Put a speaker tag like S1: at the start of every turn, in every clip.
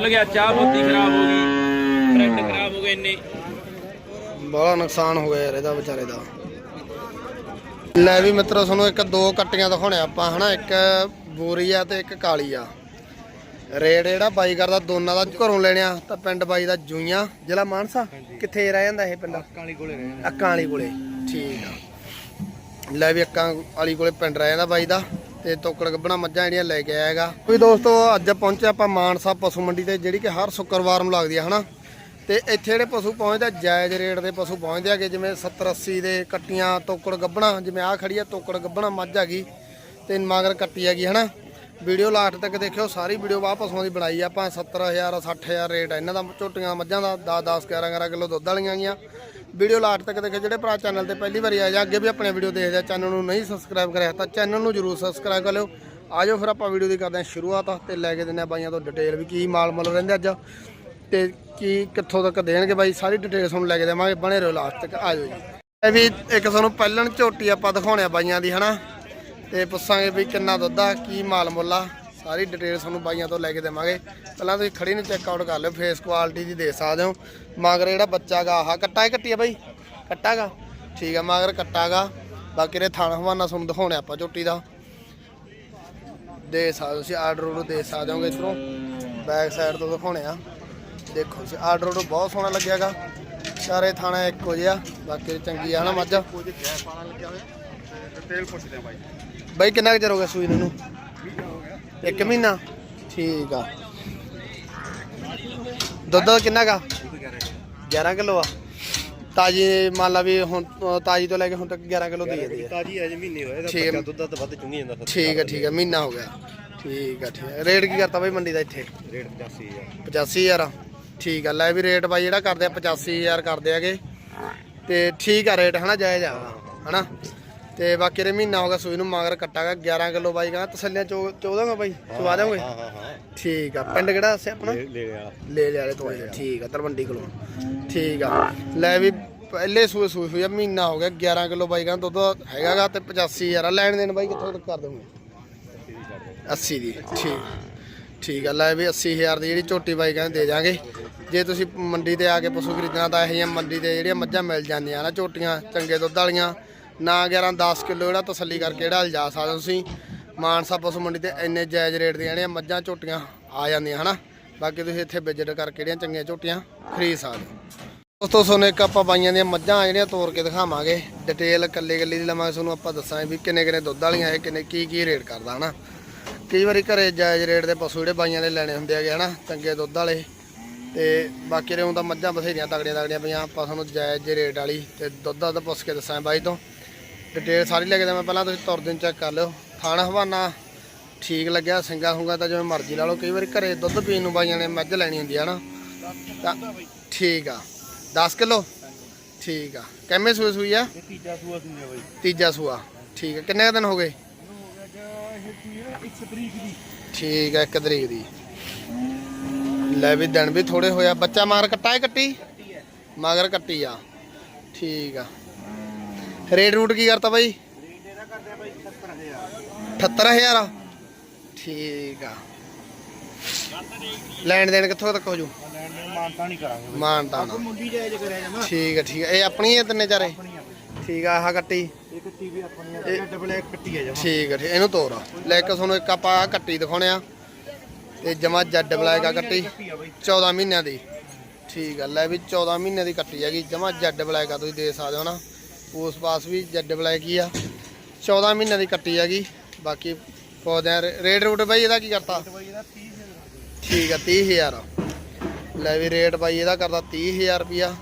S1: ਭੁੱਲ ਗਿਆ ਚਾਹ ਬੋਤੀ ਖਰਾਬ ਹੋ ਗਈ ਬ੍ਰੈਡ ਖਰਾਬ ਹੋ ਗਏ ਇੰਨੇ।
S2: ਬੜਾ ਨੁਕਸਾਨ ਹੋ ਗਿਆ ਯਾਰ ਇਹਦਾ ਵਿਚਾਰੇ ਦਾ। ਲੈ ਵੀ ਮਿੱਤਰੋ ਤੁਹਾਨੂੰ ਇੱਕ ਦੋ ਕੱਟੀਆਂ ਦਿਖਾਉਣੇ ਆਪਾਂ ਹਨਾ? ਇੱਕ ਬੋਰੀ ਆ ਤੇ ਇੱਕ ਕਾਲੀ ਆ। ਰੇਟ ਜਿਹੜਾ ਬਾਈ ਕਰਦਾ ਦੋਨਾਂ ਦਾ ਘਰੋਂ ਲੈਣਿਆ ਤਾਂ ਪਿੰਡ ਬਾਈ ਦਾ ਜੂਈਆਂ। ਜ਼ਿਲ੍ਹਾ ਮਾਨਸਾ? ਕਿੱਥੇ ਰਹਿ ਜਾਂਦਾ ਇਹ ਪਿੰਡ?
S1: ਕਾਲੀ ਕੋਲੇ ਰਹੇ
S2: ਅੱਕਾਂ ਵਾਲੀ ਕੋਲੇ। ਠੀਕ ਆ। ਲੈ ਵੀ ਅੱਕਾਂ ਵਾਲੀ ਕੋਲੇ ਪਿੰਡ ਰਹਿ ਜਾਂਦਾ ਬਾਈ ਦਾ। ਤੇ ਤੋਕੜ ਗੱਬਣਾ ਮੱਝਾਂ ਜਿਹੜੀਆਂ ਲੈ ਕੇ ਆਇਆ ਹੈਗਾ। ਵੀ ਦੋਸਤੋ ਅੱਜ ਪਹੁੰਚੇ ਆਪਾਂ ਮਾਨਸਾ ਪਸ਼ੂ ਮੰਡੀ ਤੇ ਜਿਹੜੀ ਕਿ ਹਰ ਸ਼ੁੱਕਰਵਾਰ ਨੂੰ ਲੱਗਦੀ ਆ ਹਨਾ? ਤੇ ਇੱਥੇ ਜਿਹੜੇ ਪਸ਼ੂ ਪਹੁੰਚਦੇ ਆ, ਜਾਇਜ਼ ਰੇਟ ਦੇ ਪਸ਼ੂ ਪਹੁੰਚਦੇ ਹੈਗੇ ਜਿਵੇਂ 70 80 ਦੇ ਕੱਟੀਆਂ ਤੋਕੜ ਗੱਬਣਾ ਜਿਵੇਂ ਆਹ ਖੜੀ ਆ ਤੋਕੜ ਗੱਬਣਾ ਮੱਝ ਹੈਗੀ ਤੇ ਮਗਰ ਕੱਟੀ ਹੈਗੀ ਹਨਾ? ਵੀਡੀਓ ਲਾਸਟ ਤੱਕ ਦੇਖਿਓ ਸਾਰੀ ਵੀਡੀਓ ਵਾਹ ਪਸ਼ੂਆਂ ਦੀ ਬਣਾਈ ਆ ਆਪਾਂ 70000 60000 ਰੇਟ ਇਹਨਾਂ ਦਾ ਝੋਟੀਆਂ ਮੱਝਾਂ ਦਾ 10 10 11 11 ਕਿਲੋ ਦੁੱਧ ਵਾਲੀਆਂ ਗੀਆਂ ਵੀਡੀਓ ਲਾਸਟ ਤੱਕ ਦੇਖਿਓ, ਜਿਹੜੇ ਭਰਾ ਚੈਨਲ ਤੇ ਪਹਿਲੀ ਵਾਰੀ ਆਏ ਜਾਂ ਅੱਗੇ ਵੀ ਆਪਣੇ ਵੀਡੀਓ ਦੇਖਦੇ ਆ ਚੈਨਲ ਨੂੰ ਨਹੀਂ ਸਬਸਕ੍ਰਾਈਬ ਕਰਿਆ ਤਾਂ ਚੈਨਲ ਨੂੰ ਜਰੂਰ ਸਬਸਕ੍ਰਾਈਬ ਕਰ ਲਿਓ। ਆਜੋ ਫਿਰ ਆਪਾਂ ਵੀਡੀਓ ਦੀ ਕਰਦੇ ਹਾਂ ਸ਼ੁਰੂਆਤ ਤੇ ਲੈ ਕੇ ਦਿੰਦੇ ਆ ਬਾਈਆਂ ਤੋਂ ਡਿਟੇਲ ਵੀ ਕੀ ਮਾਲ ਮੁੱਲ ਰਹਿੰਦੇ ਅੱਜ ਤੇ ਕੀ ਕਿੱਥੋਂ ਤੱਕ ਦੇਣਗੇ ਬਾਈ, ਸਾਰੀ ਡਿਟੇਲ ਤੁਹਾਨੂੰ ਲੈ ਕੇ ਦੇਵਾਂਗੇ, ਬਣੇ ਰਹੋ ਲਾਸਟ ਤੱਕ, ਆਜੋ ਜੀ। ਇਹ ਵੀ ਇੱਕ ਤੁਹਾਨੂੰ ਪਹਿਲਣ ਝੋਟੀ ਆਪਾਂ ਦਿਖਾਉਣੇ ਆ ਬਾਈਆਂ ਦੀ, ਹਨਾ? ਤੇ ਪੁੱਛਾਂਗੇ ਵੀ ਕਿੰਨਾ ਦੁੱਧ ਆ, ਕੀ ਮਾਲ ਮੁੱਲ ਆ? ਸਾਰੀ ਡਿਟੇਲ ਤੁਹਾਨੂੰ ਬਾਈਆਂ ਤੋਂ ਲੈ ਕੇ ਦੇਵਾਂਗੇ। ਪਹਿਲਾਂ ਤੁਸੀਂ ਖੜੀ ਨੂੰ ਚੈੱਕ ਆਊਟ ਕਰ ਲਿਓ ਫੇਸ ਕੁਆਲਿਟੀ ਦੀ ਦੇ ਸਕਦੇ ਹੋ। ਮਗਰ ਜਿਹੜਾ ਬੱਚਾ ਗਾ ਆਹ ਕੱਟਾ ਹੈ ਕੱਟੀ ਆ ਬਾਈ? ਕੱਟਾ ਗਾ? ਠੀਕ ਆ ਮਗਰ ਕੱਟਾ ਗਾ। ਬਾਕੀ ਦੇ ਥਾਣਾ ਹਵਾਨਾ ਤੁਹਾਨੂੰ ਦਿਖਾਉਣੇ ਆਪਾਂ ਝੋਟੀ ਦਾ। ਦੇ ਸਕਦੇ ਹੋ ਤੁਸੀਂ ਆਰਡਰ ਨੂੰ ਦੇ ਸਕਦੇ ਹੋਗੇ ਇਧਰੋਂ। ਬੈਕ ਸਾਈਡ ਤੋਂ ਦਿਖਾਉਣੇ ਆ। ਦੇਖੋ ਤੁਸੀਂ ਆਰਡਰ ਨੂੰ ਬਹੁਤ ਸੋਹਣਾ ਲੱਗਿਆਗਾ ਚਾਰੇ ਥਾਣਾ ਇੱਕੋ ਜਿਹਾ ਬਾਕੀ ਚੰਗੀ ਆ ਨਾ ਮੱਝ।
S1: ਤੇਲ ਪੁੱਛਦੇ ਆ ਬਾਈ।
S2: ਬਾਈ ਕਿੰਨਾ ਕੁ ਚਿਰ ਹੋ ਗਿਆ ਸੂਈ ਨੂੰ ਇੱਕ ਮਹੀਨਾ? ਠੀਕ ਆ। ਦੁੱਧ ਦਾ ਕਿੰਨਾ ਕਾ 11 ਕਿਲੋ ਆ। ਤਾਜੀ ਮੰਨ ਲਾ ਵੀ ਹੁਣ ਤਾਜੀ ਤੋਂ ਲੈ ਕੇ ਹੁਣ ਤੱਕ 11 ਕਿਲੋ ਦੇ ਜਾਂਦੀ ਹੈ
S1: ਤਾਜੀ ਅਜੇ ਮਹੀਨੇ ਹੋਏ
S2: ਹੈ।
S1: ਦੁੱਧ ਤਾਂ ਵੱਧ ਚੁੰਗੀ ਜਾਂਦਾ
S2: ਠੀਕ ਹੈ ਠੀਕ ਹੈ ਮਹੀਨਾ ਹੋ ਗਿਆ। ਠੀਕ ਹੈ ਠੀਕ ਹੈ ਰੇਟ ਕੀ ਕਰਤਾ ਬਾਈ ਮੰਡੀ ਦਾ ਇੱਥੇ?
S1: ਰੇਟ 85 ਆ।
S2: 85000 ਠੀਕ ਆ ਲੈ ਵੀ ਰੇਟ ਬਾਈ ਜਿਹੜਾ ਕਰਦੇ ਆ 85000 ਕਰਦੇ ਆਗੇ ਤੇ ਠੀਕ ਆ ਰੇਟ ਹਨਾ ਜਾਇਜ਼ ਆ। ਹਨਾ? ਤੇ ਬਾਕੀ ਰੇ ਮਹੀਨਾ ਹੋ ਗਿਆ ਸੂਈ ਨੂੰ ਮਗਰ ਕੱਟਾਗਾ 11 ਕਿਲੋ ਬਾਈ ਕਹਿੰਦਾ ਤਸੱਲੀਆਂ ਚੋ ਚੋਦਾਂਗਾ ਬਾਈ ਸਵਾ ਦਾਂਗੇ
S1: ਹਾਂ ਹਾਂ ਹਾਂ।
S2: ਠੀਕ ਆ ਪਿੰਡ ਕਿਹੜਾ ਦੱਸਿਆ ਆਪਣਾ?
S1: ਲੈ ਲਿਆ
S2: ਲੈ ਲਿਆਲੇ ਤੋਂ ਆਏ। ਠੀਕ ਆ ਤਲਵੰਡੀ ਕੋਲੋਂ। ਠੀਕ ਆ ਲੈ ਵੀ ਪਹਿਲੇ ਸੂਏ ਸੂਈ ਹੋਈ ਆ ਮਹੀਨਾ ਹੋ ਗਿਆ 11 ਕਿਲੋ ਬਾਈ ਕਹਿੰਦਾ ਦੁੱਧ ਹੈਗਾਗਾ ਤੇ 85000 ਆ ਲੈਣ ਦੇਣ ਬਾਈ ਕਿੱਥੋਂ ਤੱਕ ਕਰ ਦੋਗੇ 80 ਦੀ ਠੀਕ ਠੀਕ ਆ ਲੈ ਵੀ 80000 ਦੀ ਜਿਹੜੀ ਝੋਟੀ ਬਾਈ ਕਹਿੰਦੇ ਦੇ ਜਾਾਂਗੇ ਜੇ ਤੁਸੀਂ ਮੰਡੀ ਤੇ ਆ ਕੇ ਪਸ਼ੂ ਖਰੀਦਣਾ ਤਾਂ ਇਹ ਜਿਹੀਆਂ ਮੰਡੀ ਤੇ ਜਿਹੜੀਆਂ ਮੱਝਾਂ ਮਿਲ ਜਾਂਦੀਆਂ ਨਾ ਝੋਟੀਆਂ ਚੰਗੇ ਦੁੱਧ ਵਾਲੀਆਂ ਨਾ 11 10 ਕਿਲੋ ਜਿਹੜਾ ਤਸੱਲੀ ਕਰਕੇ ਜਿਹੜਾ ਲਿਜਾ ਸਕਦੇ ਹੋ ਤੁਸੀਂ। ਮਾਨਸਾ ਪਸ਼ੂ ਮੰਡੀ ਤੇ ਇੰਨੇ ਜਾਇਜ਼ ਰੇਟ ਦੀਆਂ ਜਿਹੜੀਆਂ ਮੱਝਾਂ, ਝੋਟੀਆਂ ਆ ਜਾਂਦੀਆਂ, ਹਨਾ? ਬਾਕੀ ਤੁਸੀਂ ਇੱਥੇ ਵਿਜ਼ਿਟ ਕਰਕੇ ਜਿਹੜੀਆਂ ਚੰਗੀਆਂ ਝੋਟੀਆਂ ਖਰੀਦ ਸਕਦੇ ਹੋ। ਦੋਸਤੋ, ਤੁਹਾਨੂੰ ਇੱਕ ਆਪਾਂ ਬਾਈਆਂ ਦੀਆਂ ਮੱਝਾਂ ਜਿਹੜੀਆਂ ਤੋੜ ਕੇ ਦਿਖਾਵਾਂਗੇ। ਡਿਟੇਲ ਕੱਲੇ ਕੱਲੇ ਦੀ ਲਵਾਂਗੇ, ਤੁਹਾਨੂੰ ਆਪਾਂ ਦੱਸਾਂਗੇ ਵੀ ਕਿੰਨੇ ਕਿੰਨੇ ਦੁੱਧ ਵਾਲੀਆਂ ਇਹ, ਕਿੰਨੇ ਕੀ ਕੀ ਰੇਟ ਕਰਦਾ, ਹਨਾ? ਕਈ ਵਾਰੀ ਘਰੇ ਜਾਇਜ਼ ਰੇਟ ਦੇ ਪਸ਼ੂ ਜਿਹੜੇ ਬਾਈਆਂ ਨੇ ਲੈਣੇ ਹੁੰਦੇ ਹੈਗੇ, ਹਨਾ? ਚੰਗੇ ਦੁੱਧ ਵਾਲੇ। ਤੇ ਬਾਕੀ ਰਹੇ ਤਾਂ ਮੱਝਾਂ ਬਥੇਰੀਆਂ ਤਗੜੀਆਂ ਤਗੜੀਆਂ ਪਈਆਂ, ਆਪਾਂ ਤੁਹਾਨੂੰ ਜਾਇਜ਼ ਜੇ ਰੇਟ ਵਾਲੀ ਤੇ ਦੁੱਧ ਦਾ ਪੁੱਛ ਕੇ ਦੱਸਾਂ ਬਾਈ ਤੋਂ। ਡਿਟੇਲ ਸਾਰੀ ਲੈ ਕੇ ਦੇਵਾਂ ਪਹਿਲਾਂ ਤੁਸੀਂ ਤੁਰ ਦਿਨ ਚੈੱਕ ਕਰ ਲਿਓ। ਥਾਣਾ ਹਵਾਨਾ ਠੀਕ ਲੱਗਿਆ ਸਿੰਗਾ ਹੁੰਗਾ ਤਾਂ ਜਿਵੇਂ ਮਰਜ਼ੀ ਲਾ ਲਓ। ਕਈ ਵਾਰੀ ਘਰੇ ਦੁੱਧ ਪੀਣ ਨੂੰ ਬਾਈਆਂ ਨੇ ਮੱਝ ਲੈਣੀ ਹੁੰਦੀ ਆ ਨਾ। ਤਾਂ ਠੀਕ ਆ। 10 ਕਿਲੋ? ਠੀਕ ਆ। ਕਿੰਨੇ ਸੂਏ ਸੂਈ ਆ?
S1: ਤੀਜਾ ਸੂਆ ਸੁਣਿਆ ਬਾਈ।
S2: ਤੀਜਾ ਸੂਆ। ਠੀਕ ਆ। ਕਿੰਨੇ ਦਿਨ ਹੋ ਗਏ? ਠੀਕ ਆ 1 ਤਰੀਕ ਦੀ। ਲੈ ਵੀ ਦਿਨ ਵੀ ਥੋੜੇ ਹੋਇਆ ਬੱਚਾ ਮਗਰ ਕੱਟਾ ਹੈ ਕੱਟੀ? ਮਗਰ ਕੱਟੀ ਆ। ਠੀਕ ਆ। ਰੇਟ ਰੂਟ ਕੀ ਕਰਤਾ ਬਾਈ? 78000 ਠੀਕ ਆ। ਲੈਣ ਦੇਣ ਕਿੱਥੋਂ ਤੱਕ ਹੋ ਜੂ?
S1: ਲੈਣ ਦੇਣ ਮਾਨਤਾ ਨਹੀਂ ਕਰਾਂਗੇ
S2: ਮਾਨਤਾ ਨਾ।
S1: ਮੁੰਡੀ ਜਾਇਜ਼ ਕਰਿਆ ਜਾਣਾ
S2: ਠੀਕ ਆ ਠੀਕ ਆ। ਇਹ ਆਪਣੀ ਹੈ ਤਿੰਨੇ ਚਾਰੇ? ਠੀਕ ਆ ਆਹ ਕੱਟੀ।
S1: ਇੱਕ ਟੀਵੀ ਆਪਣੀ ਆ ਤੇ ਡਬਲ ਇੱਕ ਕੱਟੀ ਆ ਜਮਾ।
S2: ਠੀਕ ਠੀਕ ਇਹਨੂੰ ਤੋਰ। ਲੈ ਇੱਕ ਤੁਹਾਨੂੰ ਇੱਕ ਆਪਾਂ ਕੱਟੀ ਦਿਖਾਉਣੇ ਆ। ਤੇ ਜਮਾ ਜੱਡ ਬਲੈਕ ਆ ਕੱਟੀ।
S1: ਕੱਟੀ ਆ ਬਾਈ।
S2: 14 ਮਹੀਨਿਆਂ ਦੀ। ਠੀਕ ਆ ਲੈ ਵੀ 14 ਮਹੀਨਿਆਂ ਦੀ ਕੱਟੀ ਹੈਗੀ। ਜਮਾ ਜੱਡ ਬਲੈਕ ਆ ਤੁਸੀਂ ਦੇ ਸਕਦੇ ਹੋ ਨਾ। ਉਸ ਪਾਸ ਵੀ ਜੱਡ ਬਲੈਕ ਹੀ ਆ। 14 ਮਹੀਨਿਆਂ ਦੀ ਕੱਟੀ ਹੈਗੀ। ਬਾਕੀ ਪੌਦਿਆਂ ਰੇਟ ਰੂਟ ਬਾਈ ਇਹਦਾ ਕੀ ਕਰਤਾ?
S1: ਬਾਈ ਇਹਦਾ 30
S2: ਠੀਕ ਆ 30000 ਲੈ ਵੀ ਰੇਟ ਬਾਈ ਇਹਦਾ ਕਰਦਾ 30000 ਰੁਪਿਆ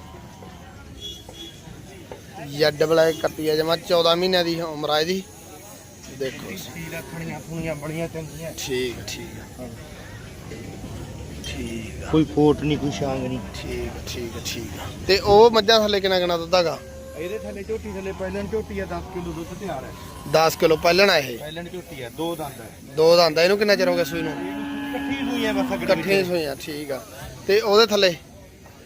S2: ਜੱਡ ਬਲੈਕ ਕੱਟੀ ਆ ਜਮਾ 14 ਮਹੀਨਿਆਂ ਦੀ ਉਮਰ ਆ ਇਹਦੀ। ਦੇਖੋ
S1: ਬੜੀਆਂ ਚੰਗੀਆਂ।
S2: ਠੀਕ ਠੀਕ ਆ। ਠੀਕ ਆ।
S1: ਕੋਈ ਫੋਟ ਨਹੀਂ ਕੋਈ ਸ਼ਾਂਗ ਨਹੀਂ
S2: ਠੀਕ ਆ, ਠੀਕ ਠੀਕ। ਤੇ ਉਹ ਮੱਝਾਂ ਥੱਲੇ ਕਿੰਨਾ ਕਿੰਨਾ ਦੁੱਧ ਹੈਗਾ?
S1: ਇਹਦੇ ਥੱਲੇ ਝੋਟੀ ਥੱਲੇ ਪਹਿਲਣ ਝੋਟੀ ਆ 10 ਕਿਲੋ ਦੁੱਧ ਤਿਆਰ ਹੈ।
S2: 10 ਕਿਲੋ ਪਹਿਲਣਾ ਇਹ।
S1: ਪਹਿਲਣ ਝੋਟੀ ਆ ਦੋ ਦੰਦ ਹੈ
S2: ਦੋ ਦੰਦ ਆ, ਇਹਨੂੰ ਕਿੰਨਾ ਚਿਰ ਹੋ ਗਿਆ ਸੂਈ ਨੂੰ?
S1: ਇਕੱਠੀ ਸੂਈ ਹੈ ਬਸ ਅਗੜੀ
S2: ਇਕੱਠੀਆਂ ਸੂਈਆਂ ਠੀਕ ਆ। ਤੇ ਉਹਦੇ ਥੱਲੇ?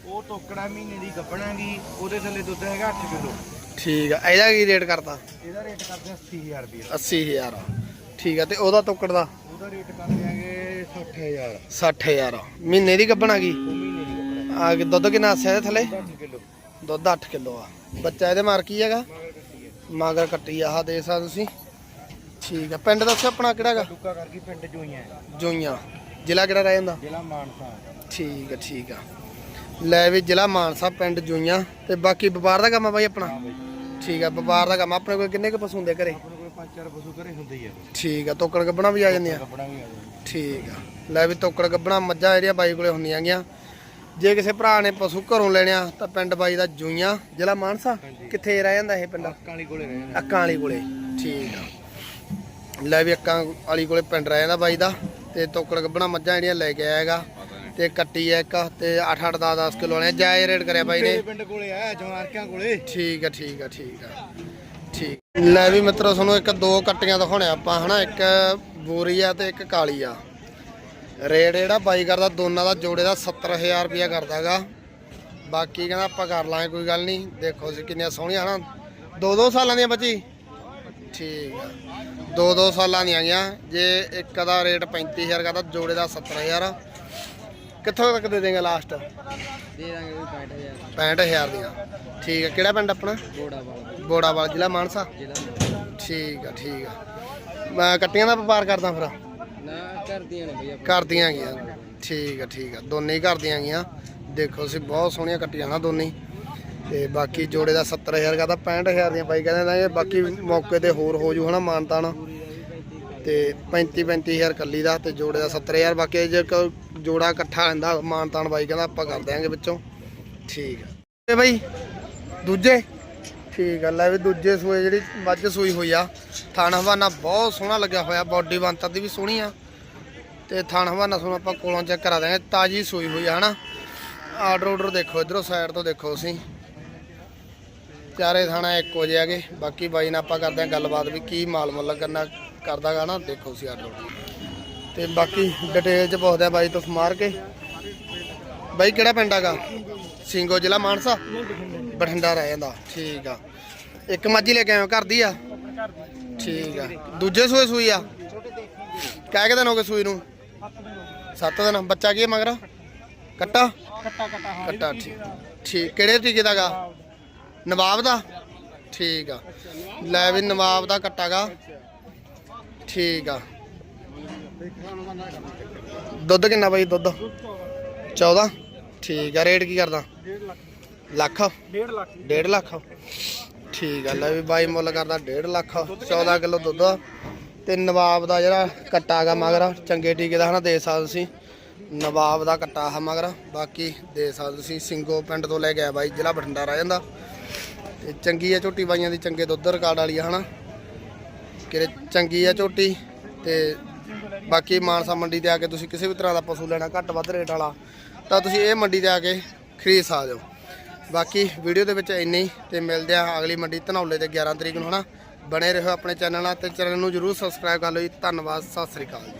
S1: ਉਹ ਟੋਕੜਾ ਮਹੀਨੇ ਦੀ ਗੱਬਣਾਗੀ ਉਹਦੇ ਥੱਲੇ ਦੁੱਧ ਹੈਗਾ 8 ਕਿਲੋ।
S2: ਠੀਕ ਆ ਇਹਦਾ ਕੀ ਰੇਟ ਕਰਤਾ?
S1: ਇਹਦਾ ਰੇਟ ਕਰਦੇ ਆ 80000 ਰੁਪਏ
S2: 80000 ਠੀਕ ਆ ਤੇ ਉਹਦਾ ਟੋਕੜ ਦਾ?
S1: ਉਹਦਾ ਰੇਟ ਕਰ ਦਿਆਂਗੇ 60000
S2: 60000 ਮਹੀਨੇ ਦੀ ਗੱਬਣ ਆ ਗਈ
S1: ਉਹ ਮਹੀਨੇ ਦੀ ਕੱਪੜਾ
S2: ਆ ਦੁੱਧ ਕਿੰਨਾ ਆਸਿਆ ਇਹਦੇ ਥੱਲੇ?
S1: 10 ਕਿਲੋ।
S2: ਦੁੱਧ 8 ਕਿਲੋ ਆ। ਬੱਚਾ ਇਹਦੇ ਮਾਰ ਕੀ ਹੈਗਾ?
S1: ਮਗਰ ਕੱਟੀ
S2: ਆਹ ਦੇ ਸਕਦੇ ਤੁਸੀਂ। ਠੀਕ ਆ। ਪਿੰਡ ਦੱਸੋ ਆਪਣਾ ਕਿਹੜਾ ਹੈਗਾ?
S1: ਲੁੱਕਾ ਕਰ ਗਈ ਪਿੰਡ ਜੋਈਆਂ
S2: ਜੋਈਆਂ। ਜ਼ਿਲ੍ਹਾ ਕਿਹੜਾ ਰਹਿ ਜਾਂਦਾ?
S1: ਜ਼ਿਲ੍ਹਾ ਮਾਨਸਾ।
S2: ਠੀਕ ਆ ਠੀਕ ਆ। ਲੈ ਵੀ ਜ਼ਿਲ੍ਹਾ ਮਾਨਸਾ ਪਿੰਡ ਜੋਈਆਂ। ਤੇ ਬਾਕੀ ਵਪਾਰ ਦਾ ਕੰਮ ਆ ਬਾਈ ਆਪਣਾ? ਠੀਕ ਆ ਵਪਾਰ ਦਾ ਕੰਮ। ਆਪਣੇ ਕੋਲ ਕਿੰਨੇ ਕੁ ਪਸ਼ੂ ਹੁੰਦੇ ਘਰੇ?
S1: ਆਪਣੇ ਕੋਲ ਪੰਜ ਚਾਰ ਪਸ਼ੂ ਘਰੇ ਹੁੰਦੇ ਹੀ ਆ
S2: ਠੀਕ ਆ ਤੋਕੜ ਗੱਬਣਾ ਵੀ ਆ ਜਾਂਦੀਆਂ।
S1: ਕੱਪੜਾ ਵੀ ਆ ਜਾਂਦਾ
S2: ਠੀਕ ਆ। ਲੈ ਵੀ ਤੋਕੜ ਗੱਬਣਾ ਮੱਝਾਂ ਜਿਹੜੀਆਂ ਬਾਈ ਕੋਲੇ ਹੁੰਦੀਆਂ ਗੀਆਂ ਜੇ ਕਿਸੇ ਭਰਾ ਨੇ ਪਸ਼ੂ ਘਰੋਂ ਲੈਣਿਆ ਤਾਂ ਪਿੰਡ ਬਾਈ ਦਾ ਜੂਈਆਂ। ਜ਼ਿਲ੍ਹਾ ਮਾਨਸਾ। ਕਿੱਥੇ ਰਹਿ ਜਾਂਦਾ ਇਹ ਪਿੰਡ?
S1: ਕਾਲੀ ਕੋਲੇ ਰਹਿ ਜਾਂਦੇ।
S2: ਅੱਕਾਂ ਵਾਲੀ ਕੋਲੇ। ਠੀਕ ਆ। ਲੈ ਵੀ ਅੱਕਾਂ ਵਾਲੀ ਕੋਲੇ ਪਿੰਡ ਰਹਿ ਜਾਂਦਾ ਬਾਈ ਦਾ। ਤੇ ਤੋਕੜ ਗੱਬਣਾ ਮੱਝਾਂ ਜਿਹੜੀਆਂ ਲੈ ਕੇ ਆਏਗਾ ਤੇ ਕੱਟੀ ਆ ਇੱਕ ਤੇ 8 8 10 10 ਕਿਲੋ ਨੇ ਜਾਇਜ਼ ਰੇਟ ਕਰਿਆ ਬਾਈ ਨੇ।
S1: ਪਿੰਡ ਕੋਲੇ ਆ ਜਮਾਰਕਿਆਂ ਕੋਲੇ।
S2: ਠੀਕ ਆ ਠੀਕ ਆ ਠੀਕ ਆ। ਠੀਕ। ਲੈ ਵੀ ਮਿੱਤਰੋ ਤੁਹਾਨੂੰ ਇੱਕ ਦੋ ਕੱਟੀਆਂ ਦਿਖਾਉਣੇ ਆਪਾਂ ਹਨਾ? ਇੱਕ ਬੋਰੀ ਆ ਤੇ ਇੱਕ ਕਾਲੀ ਆ। ਰੇਟ ਜਿਹੜਾ ਬਾਈ ਕਰਦਾ ਦੋਨਾਂ ਦਾ ਜੋੜੇ ਦਾ 70000 ਰੁਪਇਆ ਕਰਦਾਗਾ। ਬਾਕੀ ਕਹਿੰਦਾ ਆਪਾਂ ਕਰ ਲਾਂਗੇ ਕੋਈ ਗੱਲ ਨਹੀਂ। ਦੇਖੋ ਜੀ ਕਿੰਨੀਆਂ ਸੋਹਣੀਆਂ ਹਨਾ ਦੋ ਦੋ ਸਾਲਾਂ ਦੀਆਂ ਬੱਚੀ? ਠੀਕ ਆ। ਦੋ ਦੋ ਸਾਲਾਂ ਦੀਆਂ ਗਈਆਂ ਜੇ ਇੱਕ ਦਾ ਰੇਟ 35000 ਕਰਦਾ ਜੋੜੇ ਦਾ 70000 ਕਿੱਥੋਂ ਤੱਕ ਦੇ ਦੇਂਗੇ ਲਾਸਟ
S1: ਦੇ ਦਾਂਗੇ ਵੀ 65000
S2: 65000 ਦੀਆਂ। ਠੀਕ ਆ। ਕਿਹੜਾ ਪਿੰਡ ਆਪਣਾ?
S1: ਗੋੜਾ ਵਾਲਾ
S2: ਬੋੜਾਵਾਲ ਜ਼ਿਲ੍ਹਾ ਮਾਨਸਾ। ਠੀਕ ਆ ਠੀਕ ਆ। ਮੈਂ ਕੱਟੀਆਂ ਦਾ ਵਪਾਰ ਕਰਦਾ ਫਿਰ।
S1: ਨਾ ਕਰਦੀਆਂ ਨੇ ਬਈ
S2: ਕਰਦੀਆਂ ਗੀਆਂ ਠੀਕ ਆ ਠੀਕ ਆ। ਦੋਨੇ ਹੀ ਕਰਦੀਆਂ ਗੀਆਂ ਦੇਖੋ ਸੀ ਬਹੁਤ ਸੋਹਣੀਆਂ ਕੱਟੀਆਂ ਨਾ ਦੋਨੇ ਹੀ। ਤੇ ਬਾਕੀ ਜੋੜੇ ਦਾ 70000 ਦਾ 65000 ਦੀਆਂ ਬਾਈ ਕਹਿੰਦੇ ਨੇ, ਬਾਕੀ ਮੌਕੇ ਤੇ ਹੋਰ ਹੋ ਜੂ ਹਨਾ ਮਾਨਤਾਨ ਤੇ 35 35000 ਕੱਲੀ ਦਾ ਤੇ ਜੋੜੇ ਦਾ 70000 ਬਾਕੀ ਜੇ ਕੋਈ ਜੋੜਾ ਇਕੱਠਾ ਲੈਂਦਾ, ਮਾਨਤਾਨ ਬਾਈ ਕਹਿੰਦਾ ਆਪਾਂ ਕਰ ਦਿਆਂਗੇ ਵਿੱਚੋਂ। ਠੀਕ ਆ। ਤੇ ਬਾਈ, ਦੂਜੇ? ਠੀਕ ਆ ਲੈ ਵੀ ਦੂਜੇ ਸੂਏ ਜਿਹੜੀ ਮੱਝ ਸੂਈ ਹੋਈ ਆ, ਥਣ ਹਵਾਨਾ ਬਹੁਤ ਸੋਹਣਾ ਲੱਗਿਆ ਹੋਇਆ, ਬਾਡੀ ਬੰਤਰ ਦੀ ਵੀ ਸੋਹਣੀ ਆ। ਤੇ ਥਣ ਹਵਾਨਾ ਤੁਹਾਨੂੰ ਆਪਾਂ ਕੋਲੋਂ ਚੈੱਕ ਕਰਾ ਦਾਂਗੇ ਤਾਜੀ ਸੂਈ ਹੋਈ ਆ, ਹਨਾ? ਆਰਡਰ ਆਰਡਰ ਦੇਖੋ ਇਧਰੋਂ ਸਾਈਡ ਤੋਂ ਦੇਖੋ ਤੁਸੀਂ। ਚਾਰੇ ਥਾਣਾ ਇੱਕੋ ਜਿਹੇ ਹੈਗੇ, ਬਾਕੀ ਬਾਈ ਨਾਲ ਆਪਾਂ ਕਰਦੇ ਆ ਗੱਲਬਾਤ ਵੀ ਕੀ ਮਾਲ ਮੁੱਲ ਕਰਨਾ, ਕਰਦਾਗਾ ਨਾ, ਦੇਖੋ ਸੀ ਆਰਡਰ ਤੇ ਬਾਕੀ ਡਿਟੇਲ ਚ ਪੁੱਛਦੇ ਆ ਬਾਈ ਤੋਂ ਸਮਾਰ ਕੇ। ਬਾਈ, ਕਿਹੜਾ ਪਿੰਡ ਹੈਗਾ? ਸਿੰਗੋ ਜ਼ਿਲ੍ਹਾ ਮਾਨਸਾ? ਬਠਿੰਡਾ ਰਹਿ ਜਾਂਦਾ। ਠੀਕ ਆ। ਇੱਕ ਮੱਝੀ ਲੈ ਕੇ ਆਇਓ, ਘਰ ਦੀ ਆ? ਠੀਕ ਆ। ਦੂਜੇ ਸੂਏ ਸੂਈ ਆ? ਕਹਿ ਕੇ ਦਿਨ ਹੋ ਗਏ ਸੂਈ ਨੂੰ? 7 ਦਿਨ। ਬੱਚਾ ਕੀ ਹੈ ਮਗਰ? ਕੱਟਾ?
S1: ਕੱਟਾ ਕੱਟਾ
S2: ਕੱਟਾ ਠੀਕ। ਠੀਕ। ਕਿਹੜੇ ਟੀਕੇ ਦਾਗਾ ਨਵਾਬ ਦਾ? ਠੀਕ ਆ। ਲੈ ਵੀ ਨਵਾਬ ਦਾ ਕੱਟਾਗਾ ਠੀਕ ਆ। ਦੁੱਧ ਕਿੰਨਾ ਬਾਈ, ਦੁੱਧ? 14 ਠੀਕ ਆ। ਰੇਟ ਕੀ ਕਰਦਾ?
S1: 1.5
S2: ਲੱਖ
S1: ਲੱਖ। 1.5 ਲੱਖ।
S2: 1.5 ਲੱਖ। ਠੀਕ ਆ ਲੈ ਵੀ ਬਾਈ ਮੁੱਲ ਕਰਦਾ 1.5 ਲੱਖ। 14 ਕਿਲੋ ਦੁੱਧ ਤੇ ਨਵਾਬ ਦਾ ਜਿਹੜਾ ਕੱਟਾ ਗਾ ਮਗਰ ਚੰਗੇ ਟੀਕੇ ਦਾ ਹਨਾ ਦੇ ਸਕਦੇ ਤੁਸੀਂ ਨਵਾਬ ਦਾ ਕੱਟਾ ਆ ਮਗਰ ਬਾਕੀ ਦੇ ਸਕਦੇ ਤੁਸੀਂ ਸਿੰਗੋ ਪਿੰਡ ਤੋਂ ਲੈ ਕੇ ਆਇਆ ਬਾਈ ਜ਼ਿਲ੍ਹਾ ਬਠਿੰਡਾ ਰਹਿ ਜਾਂਦਾ ਤੇ ਚੰਗੀ ਆ ਝੋਟੀ ਬਾਈਆਂ ਦੀ ਚੰਗੇ ਦੁੱਧ ਰਿਕਾਰਡ ਵਾਲੀ ਆ ਹਨਾ। ਕਿਰੇ ਚੰਗੀ ਆ ਝੋਟੀ ਤੇ ਬਾਕੀ ਮਾਨਸਾ ਮੰਡੀ ਤੇ ਆ ਕੇ ਤੁਸੀਂ ਕਿਸੇ ਵੀ ਤਰ੍ਹਾਂ ਦਾ ਪਸ਼ੂ ਲੈਣਾ ਘੱਟ ਵੱਧ ਰੇਟ ਵਾਲਾ ਤਾਂ ਤੁਸੀਂ ਇਹ ਮੰਡੀ ਤੇ ਆ ਕੇ ਖਰੀਦ ਸਕਦੇ ਹੋ। ਬਾਕੀ ਵੀਡੀਓ ਦੇ ਵਿੱਚ ਇੰਨੀ ਹੀ ਤੇ ਮਿਲਦੇ ਆ ਅਗਲੀ ਮੰਡੀ ਧਨੌਲੇ ਤੇ 11 ਤਰੀਕ ਨੂੰ, ਹਨਾ? ਬਣੇ ਰਹੋ ਆਪਣੇ ਚੈਨਲ ਨਾਲ ਤੇ ਚੈਨਲ ਨੂੰ ਜਰੂਰ ਸਬਸਕ੍ਰਾਈਬ ਕਰ ਲਓ ਜੀ। ਧੰਨਵਾਦ, ਸਤਿ ਸ੍ਰੀ ਅਕਾਲ ਜੀ।